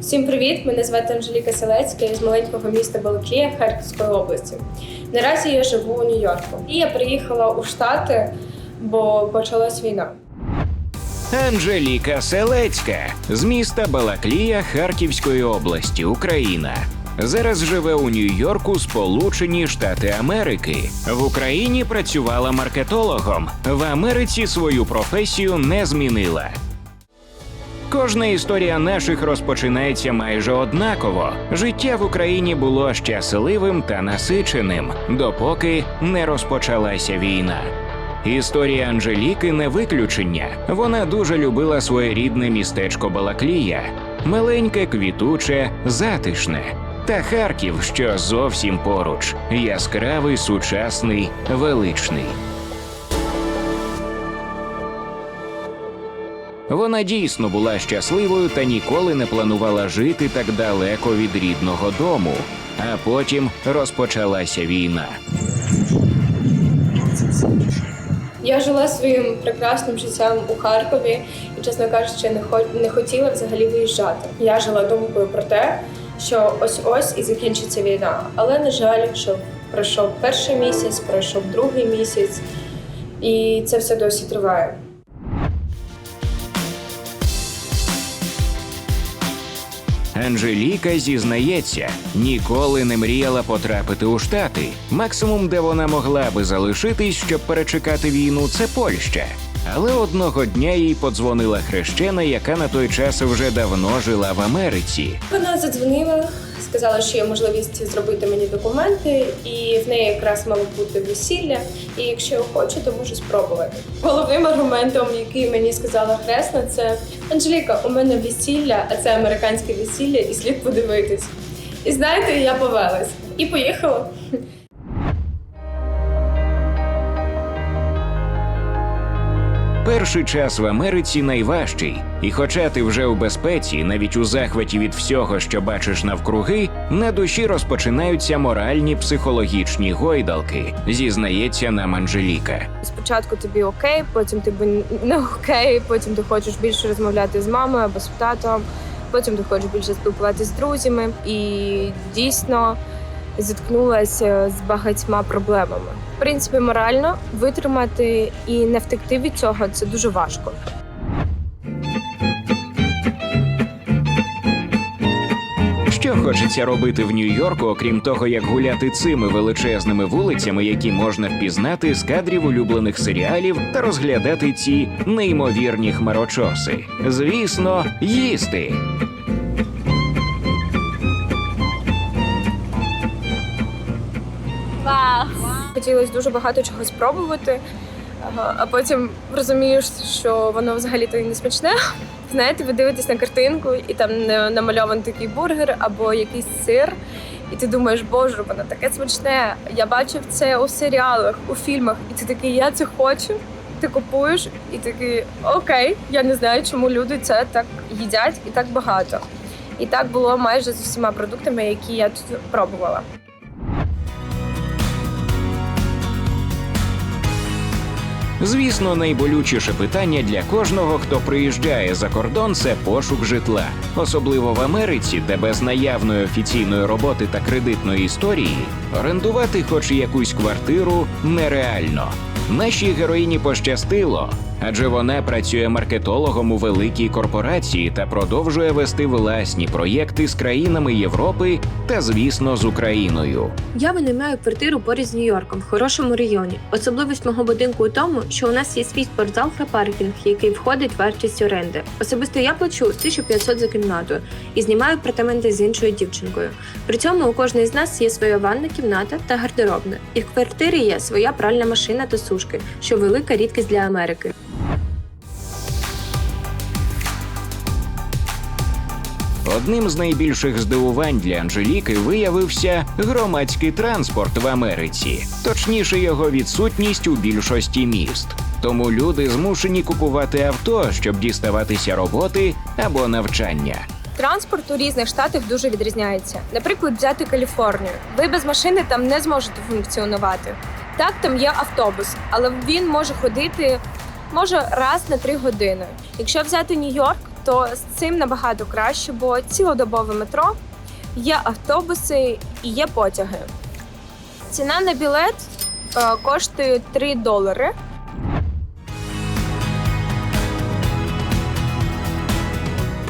Всім привіт! Мене звати Анжеліка Селецька я з маленького міста Балаклія Харківської області. Наразі я живу у Нью-Йорку. І я приїхала у Штати, бо почалась війна. Анжеліка Селецька з міста Балаклія Харківської області, Україна. Зараз живе у Нью-Йорку, Сполучені Штати Америки. В Україні працювала маркетологом. В Америці свою професію не змінила. Кожна історія наших розпочинається майже однаково. Життя в Україні було щасливим та насиченим, допоки не розпочалася війна. Історія Анжеліки не виключення. Вона дуже любила своє рідне містечко Балаклія, маленьке, квітуче, затишне. Та Харків, що зовсім поруч, яскравий, сучасний, величний. Вона дійсно була щасливою та ніколи не планувала жити так далеко від рідного дому. А потім розпочалася війна. Я жила своїм прекрасним життям у Харкові і, чесно кажучи, не хо- не хотіла взагалі виїжджати. Я жила думкою про те, що ось ось і закінчиться війна. Але на жаль, що пройшов перший місяць, пройшов другий місяць, і це все досі триває. Анжеліка зізнається, ніколи не мріяла потрапити у Штати. Максимум, де вона могла би залишитись, щоб перечекати війну, це Польща. Але одного дня їй подзвонила хрещена, яка на той час вже давно жила в Америці. Вона задзвонила, сказала, що є можливість зробити мені документи, і в неї якраз мало бути весілля. І якщо я хочу, то можу спробувати. Головним аргументом, який мені сказала хресна, це Анжеліка, у мене весілля, а це американське весілля, і слід подивитись. І знаєте, я повелась і поїхала. Перший час в Америці найважчий, і хоча ти вже у безпеці, навіть у захваті від всього, що бачиш навкруги, на душі розпочинаються моральні психологічні гойдалки, зізнається нам Анжеліка. Спочатку тобі окей, потім тобі не окей, потім ти хочеш більше розмовляти з мамою або з татом, потім ти хочеш більше спілкуватися з друзями. І дійсно зіткнулася з багатьма проблемами. В принципі, морально витримати і не втекти від цього це дуже важко. Що хочеться робити в Нью-Йорку, окрім того, як гуляти цими величезними вулицями, які можна впізнати з кадрів улюблених серіалів та розглядати ці неймовірні хмарочоси. Звісно, їсти. Хотілося дуже багато чого спробувати, а потім розумієш, що воно взагалі-то не смачне. Знаєте, ви дивитесь на картинку, і там намальований такий бургер або якийсь сир. І ти думаєш, боже, воно таке смачне. Я бачив це у серіалах, у фільмах, і ти такий, я це хочу. Ти купуєш, і такий окей, я не знаю, чому люди це так їдять і так багато. І так було майже з усіма продуктами, які я тут пробувала. Звісно, найболючіше питання для кожного, хто приїжджає за кордон, це пошук житла, особливо в Америці, де без наявної офіційної роботи та кредитної історії орендувати хоч якусь квартиру нереально. Нашій героїні пощастило, адже вона працює маркетологом у великій корпорації та продовжує вести власні проєкти з країнами Європи та, звісно, з Україною. Я винаймаю квартиру поряд з Нью-Йорком в хорошому районі. Особливість мого будинку у тому, що у нас є свій спортзал та паркінг, який входить в вартість оренди. Особисто я плачу 1500 за кімнату і знімаю апартаменти з іншою дівчинкою. При цьому у кожної з нас є своя ванна кімната та гардеробна, і в квартирі є своя пральна машина та сушки, що велика рідкість для Америки. Одним з найбільших здивувань для Анжеліки виявився громадський транспорт в Америці, точніше, його відсутність у більшості міст. Тому люди змушені купувати авто, щоб діставатися роботи або навчання. Транспорт у різних штатах дуже відрізняється. Наприклад, взяти Каліфорнію. Ви без машини там не зможете функціонувати. Так, там є автобус, але він може ходити може раз на три години. Якщо взяти Нью-Йорк, то з цим набагато краще, бо цілодобове метро, є автобуси і є потяги. Ціна на білет е, коштує 3 долари.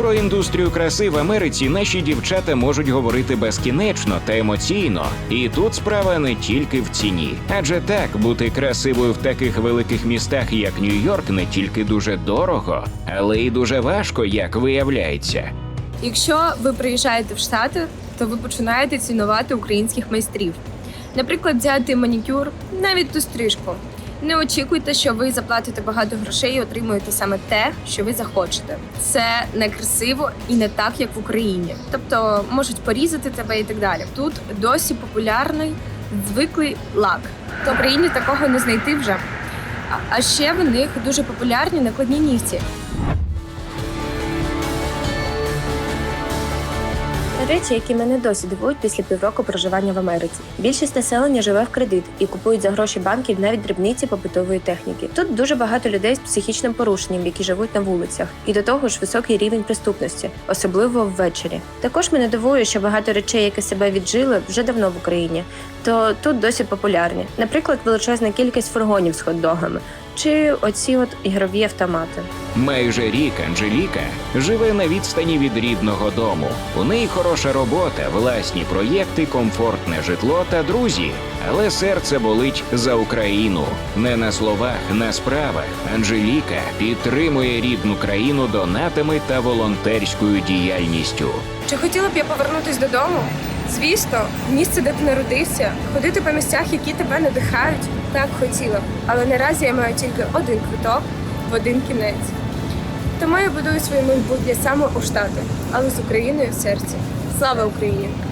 Про індустрію краси в Америці наші дівчата можуть говорити безкінечно та емоційно. І тут справа не тільки в ціні. Адже так, бути красивою в таких великих містах, як Нью-Йорк, не тільки дуже дорого, але й дуже важко, як виявляється. Якщо ви приїжджаєте в Штати, то ви починаєте цінувати українських майстрів. Наприклад, взяти манікюр, навіть ту стрижку. Не очікуйте, що ви заплатите багато грошей і отримуєте саме те, що ви захочете. Це не красиво і не так, як в Україні. Тобто можуть порізати тебе і так далі. Тут досі популярний звиклий лак. То в Україні такого не знайти вже. А- ще в них дуже популярні накладні нігті. Речі, які мене досі дивують після півроку проживання в Америці. Більшість населення живе в кредит і купують за гроші банків навіть дрібниці побутової техніки. Тут дуже багато людей з психічним порушенням, які живуть на вулицях, і до того ж високий рівень преступності, особливо ввечері. Також мене дивує, що багато речей, які себе віджили, вже давно в Україні, то тут досі популярні. Наприклад, величезна кількість фургонів з хот-догами чи оці от ігрові автомати. Майже рік Анжеліка живе на відстані від рідного дому. У неї хороша робота, власні проєкти, комфортне житло та друзі. Але серце болить за Україну. Не на словах, на справах. Анжеліка підтримує рідну країну донатами та волонтерською діяльністю. Чи хотіла б я повернутися додому? Звісно, місце, де ти народився, ходити по місцях, які тебе надихають, так хотіла. Але наразі я маю тільки один квиток в один кінець. Тому я будую своє майбутнє саме у Штатах, але з Україною в серці. Слава Україні!